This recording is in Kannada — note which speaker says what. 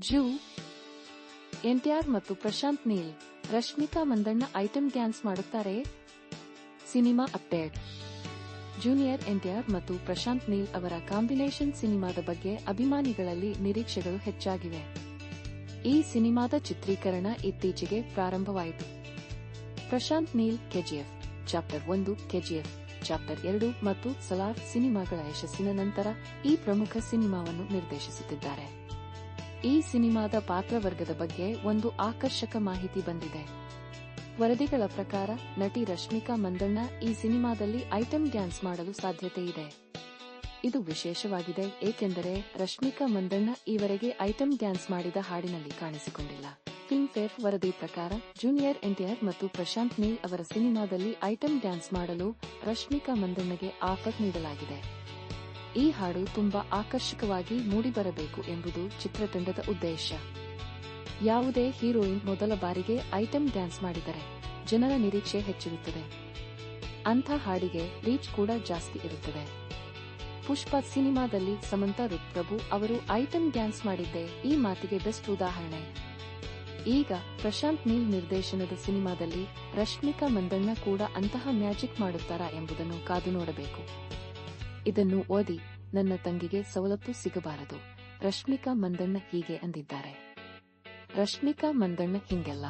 Speaker 1: ಜೂ, ಎನ್ಟಿಆರ್ ಮತ್ತು ಪ್ರಶಾಂತ್ ನೀಲ್, ರಶ್ಮಿಕಾ ಮಂದಣ್ಣ ಐಟಂ ಡ್ಯಾನ್ಸ್ ಮಾಡುತ್ತಾರೆ. Cinema update. ಜೂನಿಯರ್ ಎನ್ಟಿಆರ್ ಮತ್ತು ಪ್ರಶಾಂತ್ ನೀಲ್ ಅವರ ಕಾಂಬಿನೇಷನ್ ಸಿನಿಮಾದ ಬಗ್ಗೆ ಅಭಿಮಾನಿಗಳಲ್ಲಿ ನಿರೀಕ್ಷೆಗಳು ಹೆಚ್ಚಾಗಿವೆ. ಈ ಸಿನಿಮಾದ ಚಿತ್ರೀಕರಣ ಇತ್ತೀಚೆಗೆ ಪ್ರಾರಂಭವಾಯಿತು. ಪ್ರಶಾಂತ್ ನೀಲ್, ಕೆಜಿಎಫ್, ಚಾಪ್ಟರ್ ಒಂದು, ಕೆಜಿಎಫ್, ಚಾಪ್ಟರ್ ಎರಡು ಮತ್ತು ಸಲಾರ್ ಸಿನಿಮಾಗಳ ಯಶಸ್ಸಿನ ನಂತರ ಈ ಪ್ರಮುಖ ಸಿನಿಮಾವನ್ನು ನಿರ್ದೇಶಿಸುತ್ತಿದ್ದಾರೆ. ಈ ಸಿನಿಮಾದ ಪಾತ್ರವರ್ಗದ ಬಗ್ಗೆ ಒಂದು ಆಕರ್ಷಕ ಮಾಹಿತಿ ಬಂದಿದೆ. ವರದಿಗಳ ಪ್ರಕಾರ ನಟಿ ರಶ್ಮಿಕಾ ಮಂದಣ್ಣ ಈ ಸಿನಿಮಾದಲ್ಲಿ ಐಟಂ ಡ್ಯಾನ್ಸ್ ಮಾಡಲು ಸಾಧ್ಯತೆ ಇದೆ. ಇದು ವಿಶೇಷವಾಗಿದೆ, ಏಕೆಂದರೆ ರಶ್ಮಿಕಾ ಮಂದಣ್ಣ ಈವರೆಗೆ ಐಟಂ ಡ್ಯಾನ್ಸ್ ಮಾಡಿದ ಹಾಡಿನಲ್ಲಿ ಕಾಣಿಸಿಕೊಂಡಿಲ್ಲ. ಫೇರ್ ವರದಿ ಪ್ರಕಾರ ಜೂನಿಯರ್ ಎನ್ಟಿಆರ್ ಮತ್ತು ಪ್ರಶಾಂತ್ ನೀಲ್ ಅವರ ಸಿನಿಮಾದಲ್ಲಿ ಐಟಂ ಡ್ಯಾನ್ಸ್ ಮಾಡಲು ರಶ್ಮಿಕಾ ಮಂದಣ್ಣಗೆ ಆಫರ್ ನೀಡಲಾಗಿದೆ. ಈ ಹಾಡು ತುಂಬಾ ಆಕರ್ಷಕವಾಗಿ ಮೂಡಿಬರಬೇಕು ಎಂಬುದು ಚಿತ್ರತಂಡದ ಉದ್ದೇಶ. ಯಾವುದೇ ಹೀರೋಯಿನ್ ಮೊದಲ ಬಾರಿಗೆ ಐಟಂ ಡ್ಯಾನ್ಸ್ ಮಾಡಿದರೆ ಜನರ ನಿರೀಕ್ಷೆ ಹೆಚ್ಚಿರುತ್ತದೆ. ಅಂಥ ಹಾಡಿಗೆ ರೀಚ್ ಕೂಡ ಜಾಸ್ತಿ ಇರುತ್ತದೆ. ಪುಷ್ಪ ಸಿನಿಮಾದಲ್ಲಿ ಸಮಂತಾ ರುಕ್ಪ್ರಭು ಅವರು ಐಟಂ ಡ್ಯಾನ್ಸ್ ಮಾಡಿದ್ದೆ ಈ ಮಾತಿಗೆ ಬೆಸ್ಟ್ ಉದಾಹರಣೆ. ಈಗ ಪ್ರಶಾಂತ್ ನೀಲ್ ನಿರ್ದೇಶನದ ಸಿನಿಮಾದಲ್ಲಿ ರಶ್ಮಿಕಾ ಮಂದಣ್ಣ ಕೂಡ ಅಂತಹ ಮ್ಯಾಜಿಕ್ ಮಾಡುತ್ತಾರಾ ಎಂಬುದನ್ನು ಕಾದು ನೋಡಬೇಕು. ಇದನ್ನು ಓದಿ ನನ್ನ ತಂಗಿಗೆ ಸವಲತ್ತು ಸಿಗಬಾರದು. ರಶ್ಮಿಕಾ ಮಂದಣ್ಣ ಹೀಗೆ ಅಂದಿದ್ದಾರೆ. ರಶ್ಮಿಕಾ ಮಂದಣ್ಣ ಹಿಂಗೆಲ್ಲ.